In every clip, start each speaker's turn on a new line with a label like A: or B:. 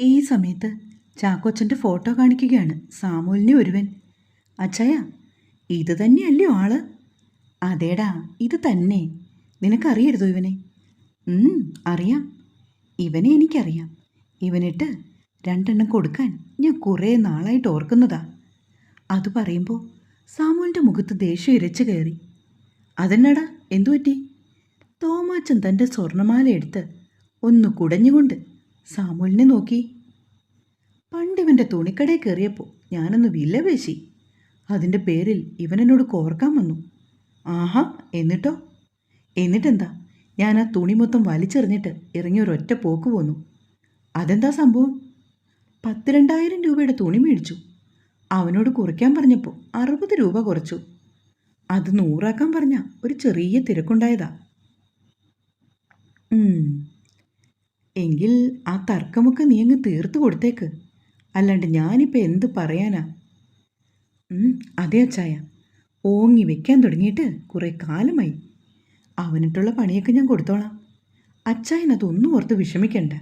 A: ഈ സമയത്ത് ചാക്കോച്ചന്റെ ഫോട്ടോ കാണിക്കുകയാണ് സാമൂലിനെ ഒരുവൻ. അച്ഛയ ഇത് തന്നെയല്ലേ ആൾ? അതേടാ ഇത് തന്നെ. നിനക്കറിയരുതോ ഇവനെ? അറിയാം. ഇവനെ എനിക്കറിയാം. ഇവനിട്ട് രണ്ടെണ്ണം കൊടുക്കാൻ ഞാൻ കുറേ നാളായിട്ട് ഓർക്കുന്നതാ. അത് പറയുമ്പോൾ സാമൂലിന്റെ മുഖത്ത് ദേഷ്യം ഇരച്ചു കയറി. അതെന്നടാ? എന്തു പറ്റി? തോമാച്ചൻ തന്റെ സ്വർണമാല എടുത്ത് ഒന്ന് കുടഞ്ഞുകൊണ്ട് സാമുലിനെ നോക്കി. പണ്ടിവന്റെ തുണിക്കടയിൽ കയറിയപ്പോൾ ഞാനൊന്ന് വിലപേശി. അതിന്റെ പേരിൽ ഇവൻ എന്നോട് കോർക്കാൻ വന്നു. ആഹാ എന്നിട്ടോ? എന്നിട്ടെന്താ? ഞാൻ ആ തുണി മൊത്തം വലിച്ചെറിഞ്ഞിട്ട് ഇറങ്ങി ഒരൊറ്റ പോക്ക് പോന്നു. അതെന്താ സംഭവം? പത്ത് രണ്ടായിരം രൂപയുടെ തുണി മേടിച്ചു. അവനോട് കുറയ്ക്കാൻ പറഞ്ഞപ്പോൾ അറുപത് രൂപ കുറച്ചു. അത് നൂറാക്കാൻ പറഞ്ഞ ഒരു ചെറിയ തിരക്കുണ്ടായതാ. എങ്കിൽ ആ തർക്കമൊക്കെ നീ അങ്ങ് തീർത്തു കൊടുത്തേക്ക്. അല്ലാണ്ട് ഞാനിപ്പോൾ എന്ത് പറയാനാ? അതെ അച്ചായ. ഓങ്ങി വെക്കാൻ തുടങ്ങിയിട്ട് കുറേ കാലമായി. അവനിട്ടുള്ള പണിയൊക്കെ ഞാൻ കൊടുത്തോളാം. അച്ചായനതൊന്നും ഓർത്ത് വിഷമിക്കണ്ട.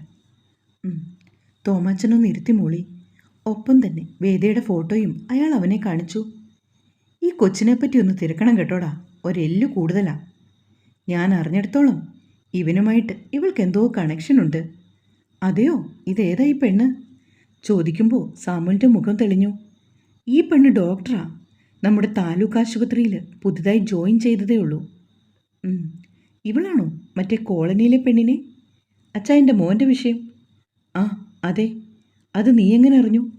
A: തോമാച്ചനൊന്ന് ഇരുത്തി മൂളി. ഒപ്പം തന്നെ വേദയുടെ ഫോട്ടോയും അയാൾ അവനെ കാണിച്ചു. ഈ കൊച്ചിനെപ്പറ്റി ഒന്ന് തിരക്കണം കേട്ടോടാ. ഒരെല്ലു കൂടുതലാ. ഞാൻ അറിഞ്ഞിടത്തോളം ഇവനുമായിട്ട് ഇവൾക്ക് എന്തോ കണക്ഷനുണ്ട്. അതെയോ? ഇതേതാ ഈ പെണ്ണ്? ചോദിക്കുമ്പോൾ സാമുവിന്റെ മുഖം തെളിഞ്ഞു. ഈ പെണ്ണ് ഡോക്ടറാ. നമ്മുടെ താലൂക്ക് ആശുപത്രിയിൽ പുതുതായി ജോയിൻ ചെയ്തതേ ഉള്ളൂ. ഇവളാണോ മറ്റേ കോളനിയിലെ പെണ്ണിനെ? അച്ഛാ എന്റെ മോന്റെ വിഷയം. ആ അതെ. അത് നീ എങ്ങനെ അറിഞ്ഞു?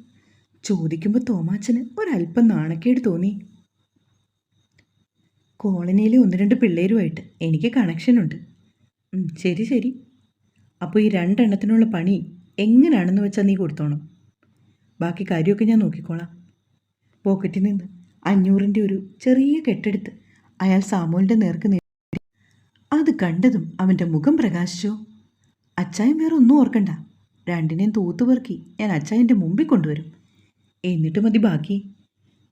A: ചോദിക്കുമ്പോൾ തോമാച്ചന് ഒരല്പം നാണക്കേട് തോന്നി. കോളനിയിലെ ഒന്ന് രണ്ട് പിള്ളേരുമായിട്ട് എനിക്ക് കണക്ഷനുണ്ട്. ശരി ശരി. അപ്പോൾ ഈ രണ്ടെണ്ണത്തിനുള്ള പണി എങ്ങനെയാണെന്ന് വെച്ചാൽ നീ കൊടുത്തോണം? ബാക്കി കാര്യമൊക്കെ ഞാൻ നോക്കിക്കോളാം. പോക്കറ്റിൽ നിന്ന് അഞ്ഞൂറിന്റെ ഒരു ചെറിയ കെട്ടെടുത്ത് അയാൾ സാമൂലിന്റെ നേർക്ക് നീട്ടി അത് കണ്ടതും അവന്റെ മുഖം പ്രകാശിച്ചു. അച്ചായൻ വേറെ ഒന്നും ഓർക്കണ്ട. രണ്ടിനെയും തൂത്തുപെറുക്കി ഞാൻ അച്ചായന്റെ മുമ്പിൽ കൊണ്ടുവരും. എന്നിട്ട് മതി ബാക്കി.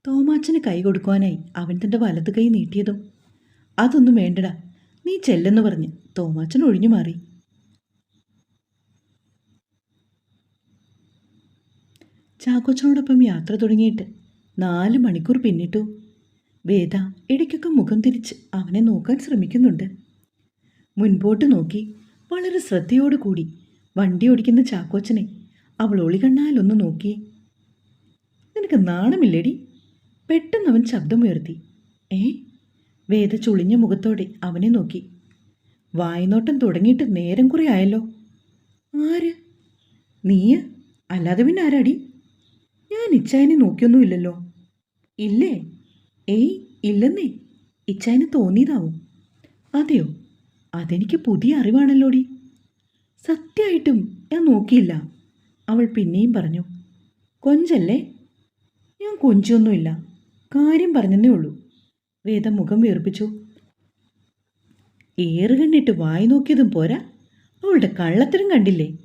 A: തോമാച്ചന് കൈ കൊടുക്കുവാനായി അവൻ തന്റെ വലത് കൈ നീട്ടിയതും. അതൊന്നും വേണ്ടടാ. നീ ചെല്ലെന്ന് പറഞ്ഞ് തോമാച്ചൻ ഒഴിഞ്ഞു മാറി. ചാക്കോച്ചനോടൊപ്പം യാത്ര തുടങ്ങിയിട്ട് നാല് മണിക്കൂർ പിന്നിട്ടു. വേദ ഇടയ്ക്കൊക്കെ മുഖം തിരിച്ച് അവനെ നോക്കാൻ ശ്രമിക്കുന്നുണ്ട്. മുൻപോട്ട് നോക്കി വളരെ ശ്രദ്ധയോടുകൂടി വണ്ടി ഓടിക്കുന്ന ചാക്കോച്ചനെ അവൾ ഒളികണ്ണാലൊന്ന് നോക്കി. നിനക്ക് നാണമില്ലേടി? പെട്ടെന്ന് അവൻ ശബ്ദമുയർത്തി. ഏ? വേദ ചുളിഞ്ഞ മുഖത്തോടെ അവനെ നോക്കി. വായ്നോട്ടം തുടങ്ങിയിട്ട് നേരം കുറെ ആയല്ലോ. ആര്? നീയ? അല്ലാതെ പിന്നെ ആരാടി? ഞാൻ ഇച്ചായനെ നോക്കിയൊന്നുമില്ലല്ലോ. ഇല്ലേ? ഏയ് ഇല്ലെന്നേ. ഇച്ചായന് തോന്നിയതാവും. അതെയോ? അതെനിക്ക് പുതിയ അറിവാണല്ലോടി. സത്യമായിട്ടും ഞാൻ നോക്കിയില്ല. അവൾ പിന്നെയും പറഞ്ഞു. കൊഞ്ചല്ലേ? ഞാൻ കൊഞ്ചൊന്നുമില്ല കാര്യം പറഞ്ഞെന്നേ ഉള്ളൂ. വേദ മുഖം വീർപ്പിച്ചു. ഏറ് കണ്ടിട്ട് വായി നോക്കിയതും പോരാ. അവളുടെ കള്ളത്തരം കണ്ടില്ലേ?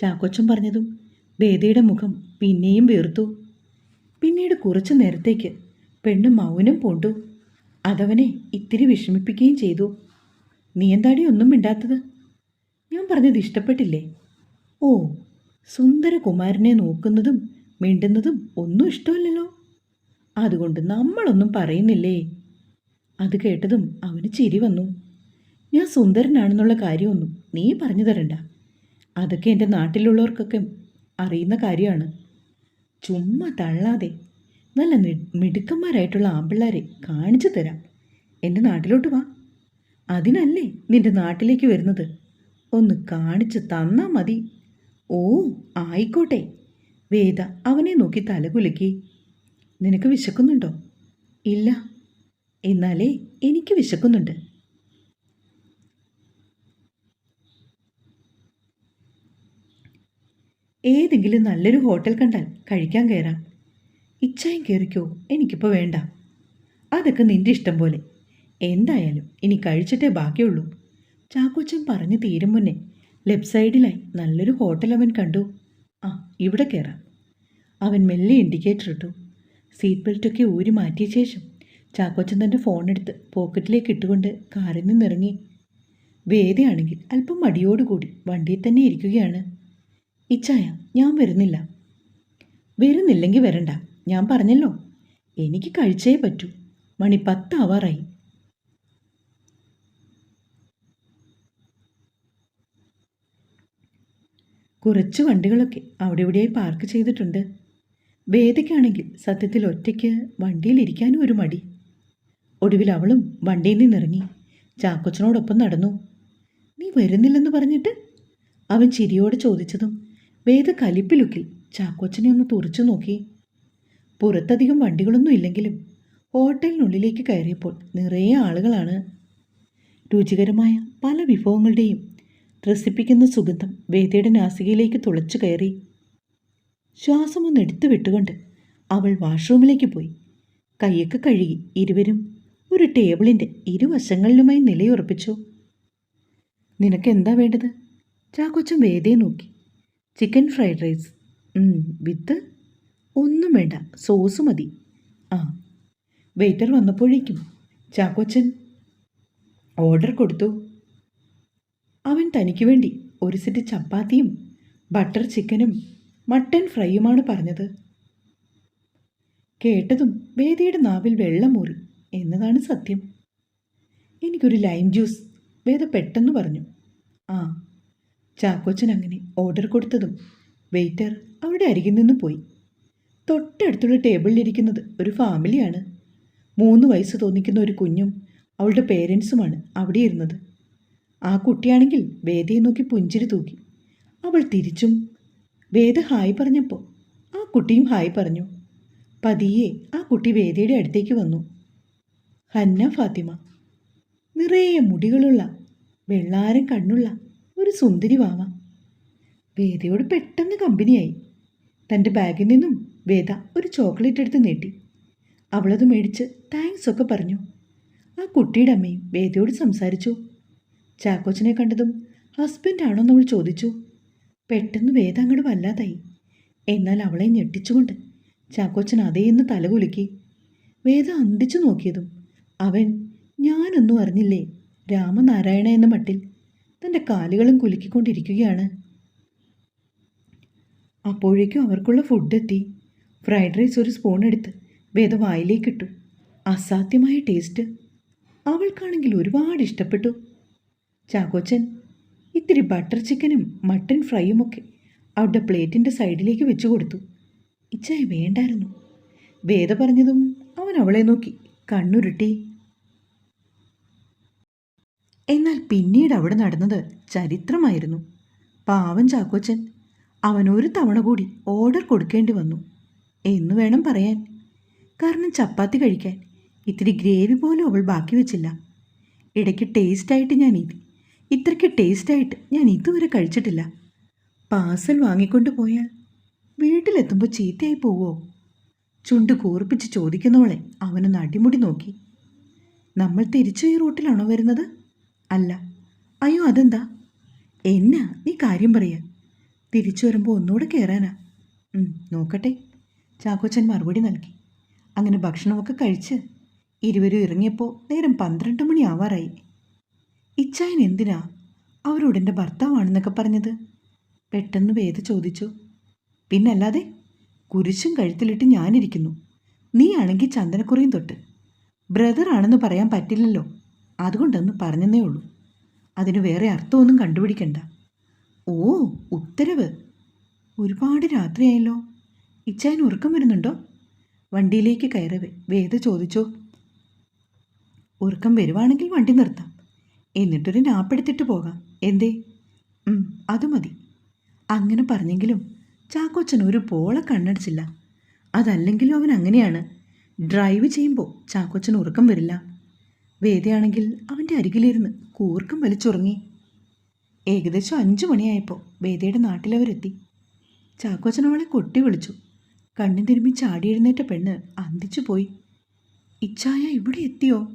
A: ചാക്കോച്ചൻ പറഞ്ഞതും വേദയുടെ മുഖം പിന്നെയും വീർത്തു. പിന്നീട് കുറച്ചു നേരത്തേക്ക് പെണ്ണ് മൗനം പൂണ്ടു. അതവനെ ഇത്തിരി വിഷമിപ്പിക്കുകയും ചെയ്തു. നീ എന്താടി ഒന്നും മിണ്ടാത്തത്? ഞാൻ പറഞ്ഞത് ഇഷ്ടപ്പെട്ടില്ലേ? ഓ സുന്ദര സുന്ദരകുമാരനെ നോക്കുന്നതും മിണ്ടുന്നതും ഒന്നും ഇഷ്ടമല്ലല്ലോ. അതുകൊണ്ട് നമ്മളൊന്നും പറയുന്നില്ലേ? അത് കേട്ടതും അവന് ചിരി വന്നു. ഞാൻ സുന്ദരനാണെന്നുള്ള കാര്യമൊന്നും നീ പറഞ്ഞു തരണ്ട. അതൊക്കെ എന്റെ നാട്ടിലുള്ളവർക്കൊക്കെ അറിയുന്ന കാര്യമാണ്. ചുമ്മാ തള്ളാതെ നല്ല മിടുക്കന്മാരായിട്ടുള്ള ആമ്പിള്ളാരെ കാണിച്ചു തരാം. എന്റെ നാട്ടിലോട്ട് വാ. അതിനല്ലേ നിന്റെ നാട്ടിലേക്ക് വരുന്നത്? ഒന്ന് കാണിച്ചു തന്നാ മതി. ഓ ആയിക്കോട്ടെ. വേദ അവനെ നോക്കി തലകുലുക്കി. നിനക്ക് വിശക്കുന്നുണ്ടോ? ഇല്ല. എന്നാലേ എനിക്ക് വിശക്കുന്നുണ്ട്. ഏതെങ്കിലും നല്ലൊരു ഹോട്ടൽ കണ്ടാൽ കഴിക്കാൻ കയറാം ഇച്ഛായും കയറിക്കോ എനിക്കിപ്പോൾ വേണ്ട. അതൊക്കെ നിന്റെ ഇഷ്ടം പോലെ. എന്തായാലും ഇനി കഴിച്ചിട്ടേ ബാക്കിയുള്ളൂ. ചാക്കോച്ചൻ പറഞ്ഞു തീരും മുന്നേ ലെഫ്റ്റ് സൈഡിലായി നല്ലൊരു ഹോട്ടൽ അവൻ കണ്ടു. ആ ഇവിടെ കയറാം അവൻ മെല്ലെ ഇൻഡിക്കേറ്റർ ഇട്ടു. സീറ്റ് ബെൽറ്റൊക്കെ ഊരി മാറ്റിയ ശേഷം ചാക്കോച്ചൻ തന്റെ ഫോണെടുത്ത് പോക്കറ്റിലേക്ക് ഇട്ടുകൊണ്ട് കാറിൽ നിന്നിറങ്ങി. വേദയാണെങ്കിൽ അല്പം മടിയോടുകൂടി വണ്ടിയിൽ തന്നെ ഇരിക്കുകയാണ്. ഇച്ചായ ഞാൻ വരുന്നില്ല. വരുന്നില്ലെങ്കിൽ വരണ്ട. ഞാൻ പറഞ്ഞല്ലോ. എനിക്ക് കഴിച്ചേ പറ്റൂ. മണി പത്താവാറായി. കുറച്ച് വണ്ടികളൊക്കെ അവിടെ ഇവിടെയായി പാർക്ക് ചെയ്തിട്ടുണ്ട്. വേദയ്ക്കാണെങ്കിൽ സത്യത്തിൽ ഒറ്റയ്ക്ക് വണ്ടിയിലിരിക്കാനും ഒരു മടി. ഒടുവിൽ അവളും വണ്ടിയിൽ നിന്നിറങ്ങി. ചാക്കൊച്ചനോടൊപ്പം നടന്നു. നീ വരുന്നില്ലെന്ന് പറഞ്ഞിട്ട്? അവൻ ചിരിയോടെ ചോദിച്ചതും വേദ കലിപ്പിലുക്കിൽ ചാക്കോച്ചനെ ഒന്ന് തുറച്ചു നോക്കി. പുറത്തധികം വണ്ടികളൊന്നും ഇല്ലെങ്കിലും ഹോട്ടലിനുള്ളിലേക്ക് കയറിയപ്പോൾ നിറയെ ആളുകളാണ്. രുചികരമായ പല വിഭവങ്ങളുടെയും ത്രസിപ്പിക്കുന്ന സുഗന്ധം വേദയുടെ നാസികയിലേക്ക് തുളച്ചു കയറി. ശ്വാസമൊന്നെടുത്തു വിട്ടുകൊണ്ട് അവൾ വാഷ്റൂമിലേക്ക് പോയി. കൈയൊക്കെ കഴുകി ഇരുവരും ഒരു ടേബിളിന്റെ ഇരുവശങ്ങളിലുമായി നിലയുറപ്പിച്ചു. നിനക്ക് എന്താ വേണ്ടത്? ചാക്കൊച്ചൻ വേദയെ നോക്കി. Chicken fried rice. വിത്ത്? ഒന്നും വേണ്ട സോസ് മതി. ആ. വെയിറ്റർ വന്നപ്പോഴേക്കും. ചാക്കോച്ചൻ ഓർഡർ കൊടുത്തു. അവൻ തനിക്ക് വേണ്ടി ഒരു സെറ്റ് ചപ്പാത്തിയും ബട്ടർ ചിക്കനും മട്ടൻ ഫ്രൈയുമാണ് പറഞ്ഞത്. കേട്ടതും വേദിയുടെ നാവിൽ വെള്ളമൂറി എന്നതാണ് സത്യം. എനിക്കൊരു ലൈം ജ്യൂസ് വേദ പെട്ടെന്ന് പറഞ്ഞു. ആ ചാക്കോച്ചൻ അങ്ങനെ ഓർഡർ കൊടുത്തതും വെയിറ്റർ അവിടെ അരികിൽ നിന്ന് പോയി. തൊട്ടടുത്തുള്ള ടേബിളിലിരിക്കുന്നത് ഒരു ഫാമിലിയാണ് മൂന്ന് വയസ്സ് തോന്നിക്കുന്ന ഒരു കുഞ്ഞും അവളുടെ പേരൻസുമാണ് അവിടെ ഇരുന്നത്. ആ കുട്ടിയാണെങ്കിൽ വേദയെ നോക്കി പുഞ്ചിരി തൂക്കി. അവൾ തിരിച്ചും വേദ ഹായ് പറഞ്ഞപ്പോൾ ആ കുട്ടിയും ഹായ് പറഞ്ഞു. പതിയെ ആ കുട്ടി വേദയുടെ അടുത്തേക്ക് വന്നു. ഹന്ന ഫാത്തിമ. നിറയെ മുടികളുള്ള വെള്ളാരം കണ്ണുള്ള ഒരു സുന്ദരി വാവ. വേദയോട് പെട്ടെന്ന് കമ്പനിയായി. തന്റെ ബാഗിൽ നിന്നും വേദ ഒരു ചോക്ലേറ്റ് എടുത്ത് നീട്ടി. അവളത് മേടിച്ച് താങ്ക്സ് ഒക്കെ പറഞ്ഞു. ആ കുട്ടിയുടെ അമ്മയും വേദയോട് സംസാരിച്ചു. ചാക്കോച്ചനെ കണ്ടതും ഹസ്ബൻഡാണോ എന്നവൾ ചോദിച്ചു. പെട്ടെന്ന് വേദ അങ്ങോട്ട് വല്ലാതായി. എന്നാൽ അവളെ ഞെട്ടിച്ചുകൊണ്ട് ചാക്കോച്ചൻ അതേന്ന് തലകുലുക്കി വേദ അന്തിച്ചു നോക്കിയതും അവൻ ഞാനൊന്നും അറിഞ്ഞില്ലേ? രാമനാരായണ എന്ന മട്ടിൽ തന്റെ കാലുകളും കുലുക്കിക്കൊണ്ടിരിക്കുകയാണ്. അപ്പോഴേക്കും അവർക്കുള്ള ഫുഡ് എത്തി. ഫ്രൈഡ് റൈസ് ഒരു സ്പൂൺ എടുത്ത് വേദ വായിലേക്കിട്ടു. അസാധ്യമായ ടേസ്റ്റ് അവൾക്കാണെങ്കിൽ ഒരുപാട് ഇഷ്ടപ്പെട്ടു. ചാക്കോച്ചൻ ഇത്തിരി ബട്ടർ ചിക്കനും മട്ടൻ ഫ്രൈയും ഒക്കെ അവളുടെ പ്ലേറ്റിന്റെ സൈഡിലേക്ക് വെച്ചു കൊടുത്തു. ഇച്ചായ വേണ്ടായിരുന്നു. വേദ പറഞ്ഞതും അവൻ അവളെ നോക്കി. കണ്ണുരുട്ടി. എന്നാൽ പിന്നീട് അവിടെ നടന്നത് ചരിത്രമായിരുന്നു. പാവൻ ചാക്കോച്ചൻ. അവൻ ഒരു തവണ കൂടി ഓർഡർ കൊടുക്കേണ്ടി വന്നു. എന്ന് വേണം പറയാൻ. കാരണം ചപ്പാത്തി കഴിക്കാൻ ഇത്തിരി ഗ്രേവി പോലും അവൾ ബാക്കി വെച്ചില്ല. ഇടയ്ക്ക് ടേസ്റ്റായിട്ട് ഞാൻ ഇത് ഇത്രയ്ക്ക് ടേസ്റ്റായിട്ട് ഞാൻ ഇതുവരെ കഴിച്ചിട്ടില്ല. പാർസൽ വാങ്ങിക്കൊണ്ട് പോയാൽ വീട്ടിലെത്തുമ്പോൾ ചീത്തയായി പോവോ? ചുണ്ട് കൂർപ്പിച്ച് ചോദിക്കുന്നവളെ അവനൊന്ന് അടിമുടി നോക്കി. നമ്മൾ തിരിച്ചു ഈ റൂട്ടിലാണോ വരുന്നത്? അല്ല. അയ്യോ അതെന്താ? എന്നാ നീ കാര്യം പറയാ. തിരിച്ചു വരുമ്പോൾ ഒന്നുകൂടെ കയറാനാ നോക്കട്ടെ. ചാക്കോച്ചൻ മറുപടി നൽകി. അങ്ങനെ ഭക്ഷണമൊക്കെ കഴിച്ച്? ഇരുവരും ഇറങ്ങിയപ്പോൾ നേരം പന്ത്രണ്ട് മണി ആവാറായി. ഇച്ചായൻ എന്തിനാ? അവരോട് എന്റെ ഭർത്താവാണെന്നൊക്കെ പറഞ്ഞത്? പെട്ടെന്ന് വേദ ചോദിച്ചു. പിന്നല്ലാതെ? കുരിശും കഴുത്തിലിട്ട് ഞാനിരിക്കുന്നു. നീ ആണെങ്കിൽ ചന്ദനക്കുറിയും തൊട്ട്. ബ്രദർ ആണെന്ന് പറയാൻ പറ്റില്ലല്ലോ. അതുകൊണ്ടൊന്ന് പറഞ്ഞെന്നേ ഉള്ളൂ. അതിന് വേറെ അർത്ഥമൊന്നും കണ്ടുപിടിക്കണ്ട. ഓ ഉത്തരവ്. ഒരുപാട് രാത്രിയായല്ലോ. ഇച്ചായൻ ഉറക്കം വരുന്നുണ്ടോ? വണ്ടിയിലേക്ക് കയറവേ. വേദ ചോദിച്ചോ? ഉറക്കം വരുവാണെങ്കിൽ വണ്ടി നിർത്താം. എന്നിട്ടൊരു നാപ്പെടുത്തിട്ട് പോകാം. എന്തേ? അത് മതി. അങ്ങനെ പറഞ്ഞെങ്കിലും ചാക്കോച്ചൻ ഒരു പോള കണ്ണടിച്ചില്ല. അതല്ലെങ്കിലും അവൻ അങ്ങനെയാണ്. ഡ്രൈവ് ചെയ്യുമ്പോൾ ചാക്കോച്ചൻ ഉറക്കം വരില്ല. വേദയാണെങ്കിൽ അവന്റെ അരികിലിരുന്ന് കൂർക്കം വലിച്ചുറങ്ങി. ഏകദേശം അഞ്ചു മണിയായപ്പോൾ വേദയുടെ നാട്ടിലവരെത്തി ചാക്കോച്ചൻ അവളെ കൊട്ടി വിളിച്ചു. കണ്ണു തിരുമ്മി ചാടി എഴുന്നേറ്റ പെണ്ണ് അന്തിച്ചു പോയി. ഇച്ചായ ഇവിടെ എത്തിയോ?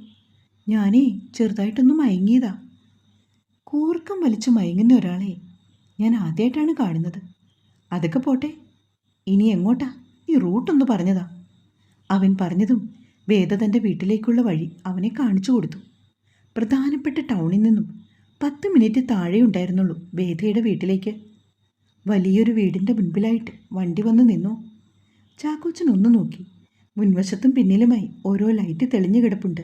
A: ഞാനേ ചെറുതായിട്ടൊന്ന് മയങ്ങിയതാ. കൂർക്കം വലിച്ചു മയങ്ങുന്ന ഒരാളെ ഞാൻ ആദ്യമായിട്ടാണ് കാണുന്നത്. അതൊക്കെ പോട്ടെ. ഇനി എങ്ങോട്ടാ? ഈ റൂട്ടൊന്ന് പറഞ്ഞതാ. അവൻ പറഞ്ഞതും വേദ തന്റെ വീട്ടിലേക്കുള്ള വഴി അവനെ കാണിച്ചു കൊടുത്തു. പ്രധാനപ്പെട്ട ടൗണിൽ നിന്നും പത്ത് മിനിറ്റ് താഴെ ഉണ്ടായിരുന്നുള്ളൂ വേദയുടെ വീട്ടിലേക്ക്. വലിയൊരു വീടിന്റെ മുൻപിലായിട്ട് വണ്ടി വന്ന് നിന്നു. ചാക്കോച്ചൻ ഒന്ന് നോക്കി. മുൻവശത്തും പിന്നിലുമായി ഓരോ ലൈറ്റ് തെളിഞ്ഞു കിടപ്പുണ്ട്.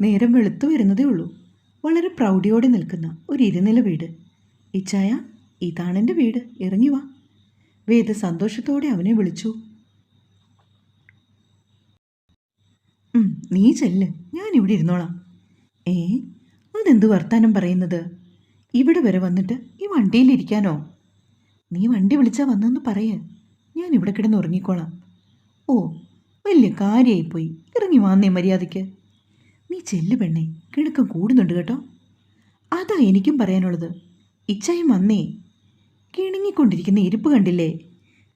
A: നേരം വെളുത്തു വരുന്നതേ ഉള്ളൂ. വളരെ പ്രൗഢിയോടെ നിൽക്കുന്ന ഒരു ഇരുനില വീട്. ഇച്ചായ ഇതാണെന്റെ വീട്. ഇറങ്ങി വാ. വേദ സന്തോഷത്തോടെ അവനെ വിളിച്ചു. നീ ചെല്ല്. ഞാനിവിടെ ഇരുന്നോളാം. ഏ അതെന്ത് വർത്താനം പറയുന്നത്? ഇവിടെ വരെ വന്നിട്ട് ഈ വണ്ടിയിലിരിക്കാനോ നീ വണ്ടി വിളിച്ചാൽ വന്നെന്ന് പറയേ. ഞാൻ ഇവിടെ കിടന്ന് ഉറങ്ങിക്കോളാം. ഓ വലിയ കാര്യമായിപ്പോയി ഇറങ്ങി വാന്നേ മര്യാദയ്ക്ക്. നീ ചെല്ല് പെണ്ണേ. കിണക്കം കൂടുന്നുണ്ട് കേട്ടോ. അതാ എനിക്കും പറയാനുള്ളത്. ഇച്ചായും വന്നേ. കിണുങ്ങിക്കൊണ്ടിരിക്കുന്ന ഇരിപ്പ് കണ്ടില്ലേ?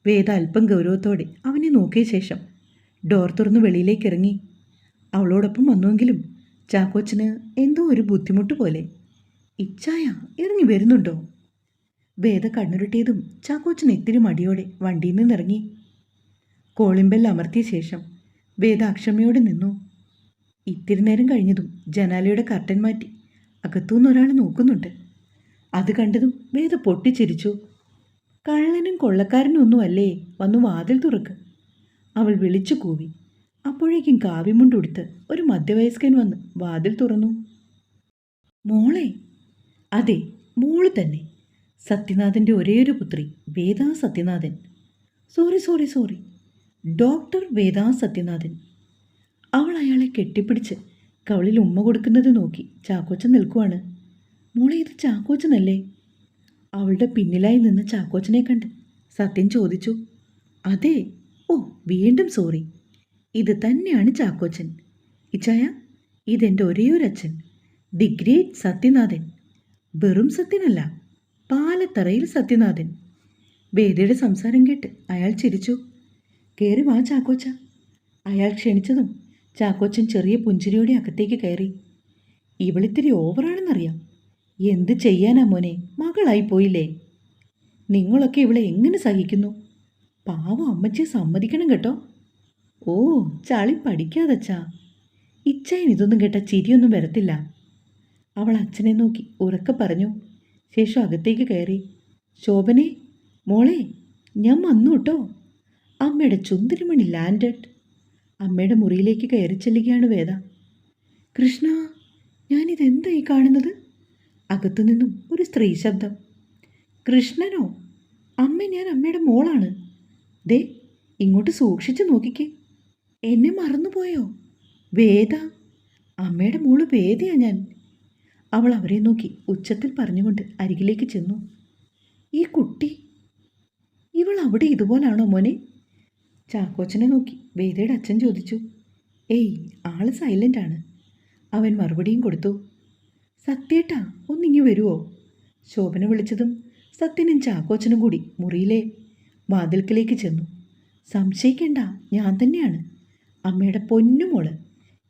A: വേദ അല്പം ഗൗരവത്തോടെ അവനെ നോക്കിയ ശേഷം ഡോർ തുറന്ന് വെളിയിലേക്ക് ഇറങ്ങി. അവളോടൊപ്പം വന്നുവെങ്കിലും ചാക്കോച്ചന് എന്തോ ഒരു ബുദ്ധിമുട്ട് പോലെ. ഇച്ചായ ഇറങ്ങി വരുന്നുണ്ടോ? വേദ കണ്ണുരുട്ടിയതും ചാക്കോച്ചൻ ഇത്തിരി മടിയോടെ വണ്ടിയിൽ നിന്നിറങ്ങി. കോളിംബെൽ അമർത്തിയ ശേഷം വേദ അക്ഷമയോടെ നിന്നു. ഇത്തിരി നേരം കഴിഞ്ഞതും ജനാലയുടെ കർട്ടൻ മാറ്റി അകത്തുനിന്ന് ഒരാൾ നോക്കുന്നുണ്ട്. അത് കണ്ടതും വേദ പൊട്ടിച്ചിരിച്ചു. കള്ളനും കൊള്ളക്കാരനും ഒന്നും അല്ലേ വന്നു വാതിൽ തുറക്ക്. അവൾ വിളിച്ചു കൂവി. അപ്പോഴേക്കും കാവ്യമുണ്ടുടുത്ത് ഒരു മധ്യവയസ്കൻ വന്ന് വാതിൽ തുറന്നു. മോളെ അതെ മോൾ തന്നെ. സത്യനാഥന്റെ ഒരേയൊരു പുത്രി Veda Sathyanathan sorry sorry sorry. Doctor Veda Sathyanathan അവൾ അയാളെ കെട്ടിപ്പിടിച്ച് കവളിൽ ഉമ്മ കൊടുക്കുന്നത് നോക്കി ചാക്കോച്ചൻ നിൽക്കുവാണ്. മോളെ ഇത് ചാക്കോച്ചനല്ലേ? അവളുടെ പിന്നിലായി നിന്ന് ചാക്കോച്ചനെ കണ്ട് സത്യം ചോദിച്ചു. അതെ. ഓ വീണ്ടും സോറി. ഇത് തന്നെയാണ് ചാക്കോച്ചൻ. ഇച്ചായ ഇതെന്റെ ഒരേയൊരച്ഛൻ. The great Sathyanathan. വെറും സത്യനല്ല പാലത്തറയിൽ സത്യനാഥൻ. വേദിയുടെ സംസാരം കേട്ട് അയാൾ ചിരിച്ചു. കയറി വാ ചാക്കോച്ച. അയാൾ ക്ഷണിച്ചതും ചാക്കോച്ചൻ ചെറിയ പുഞ്ചിരിയോടെ അകത്തേക്ക് കയറി. ഇവളിത്തിരി ഓവറാണെന്നറിയാം. എന്ത് ചെയ്യാനാ മോനെ? മകളായി പോയില്ലേ? നിങ്ങളൊക്കെ ഇവളെ എങ്ങനെ സഹിക്കുന്നു? പാവം അമ്മച്ചിയെ സമ്മതിക്കണം കേട്ടോ. ഓ ചളി പഠിക്കാതച്ചാ. ഇച്ചയൻ ഇതൊന്നും കേട്ട ചിരിയൊന്നും വരത്തില്ല. അവൾ അച്ഛനെ നോക്കി ഉറക്കെ പറഞ്ഞു. ശേഷം അകത്തേക്ക് കയറി. ശോഭനെ മോളെ ഞാൻ വന്നു കേട്ടോ. അമ്മയുടെ ചുന്തിരിമണി ലാൻഡഡ്. അമ്മയുടെ മുറിയിലേക്ക് കയറി ചെല്ലുകയാണ് വേദ. കൃഷ്ണ ഞാനിതെന്തായി കാണുന്നത്? അകത്തുനിന്നും ഒരു സ്ത്രീ ശബ്ദം. കൃഷ്ണനോ? അമ്മ ഞാൻ അമ്മയുടെ മോളാണ്. ദേ ഇങ്ങോട്ട് സൂക്ഷിച്ചു നോക്കിക്കേ. എന്നെ മറന്നുപോയോ? വേദ അമ്മയുടെ മോൾ വേദയാ ഞാൻ. അവൾ അവരെ നോക്കി ഉച്ചത്തിൽ പറഞ്ഞുകൊണ്ട് അരികിലേക്ക് ചെന്നു. ഈ കുട്ടി ഇവൾ അവിടെ ഇതുപോലാണോ മോനെ? ചാക്കോച്ചനെ നോക്കി വേദയുടെ അച്ഛൻ ചോദിച്ചു ഏയ് ആൾ സൈലന്റ് ആണ്. അവൻ മറുപടിയും കൊടുത്തു സത്യേട്ടാ ഒന്നിങ്ങി വരുമോ ശോഭന വിളിച്ചതും സത്യനും ചാക്കോച്ചനും കൂടി മുറിയിലെ വാതിൽക്കലേക്ക് ചെന്നു. സംശയിക്കേണ്ട ഞാൻ തന്നെയാണ്. അമ്മയുടെ പൊന്നുമോൾ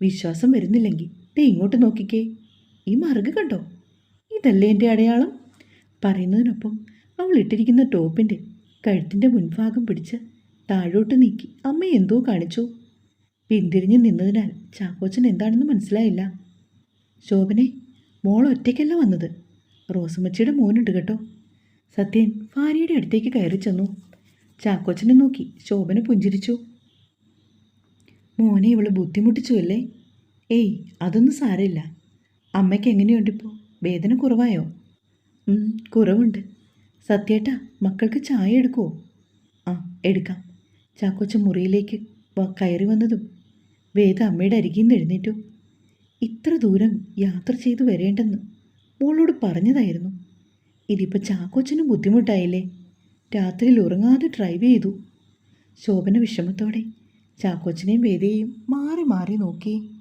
A: വിശ്വാസം വരുന്നില്ലെങ്കിൽ ദേ ഇങ്ങോട്ട് നോക്കിക്കേ. ഈ മറുക് കണ്ടോ? ഇതല്ലേ എന്റെ അടയാളം? പറയുന്നതിനൊപ്പം അവൾ ഇട്ടിരിക്കുന്ന ടോപ്പിന്റെ കഴുത്തിന്റെ മുൻഭാഗം പിടിച്ച് താഴോട്ട് നീക്കി. അമ്മ എന്തോ കാണിച്ചു. പിന്തിരിഞ്ഞ് നിന്നതിനാൽ ചാക്കോച്ചൻ എന്താണെന്ന് മനസ്സിലായില്ല. ശോഭനെ മോൾ ഒറ്റയ്ക്കല്ല വന്നത്. റോസമ്മച്ചിയുടെ മോനുണ്ട് കേട്ടോ. സത്യൻ ഭാര്യയുടെ അടുത്തേക്ക് കയറി ചെന്നു. ചാക്കോച്ചനെ നോക്കി ശോഭന പുഞ്ചിരിച്ചു. മോനെ ഇവൾ ബുദ്ധിമുട്ടിച്ചു അല്ലേ? ഏയ് അതൊന്നും സാരമില്ല. അമ്മയ്ക്ക് എങ്ങനെയുണ്ടിപ്പോൾ വേദന കുറവായോ? കുറവുണ്ട്. സത്യേട്ടാ മക്കൾക്ക് ചായ എടുക്കുമോ ആ എടുക്കാം. ചാക്കോച്ച മുറിയിലേക്ക് കയറി വന്നതും വേദ അമ്മയുടെ അരികിൽ നിന്ന് എഴുന്നേറ്റു. ഇത്ര ദൂരം യാത്ര ചെയ്തു വരേണ്ടെന്ന് മോളോട് പറഞ്ഞതായിരുന്നു. ഇതിപ്പോൾ ചാക്കോച്ചനും ബുദ്ധിമുട്ടായില്ലേ? രാത്രിയിൽ ഉറങ്ങാതെ ഡ്രൈവ് ചെയ്തു. ശോഭന വിഷമത്തോടെ ചാക്കോച്ചനെയും വേദയെയും മാറി മാറി നോക്കി.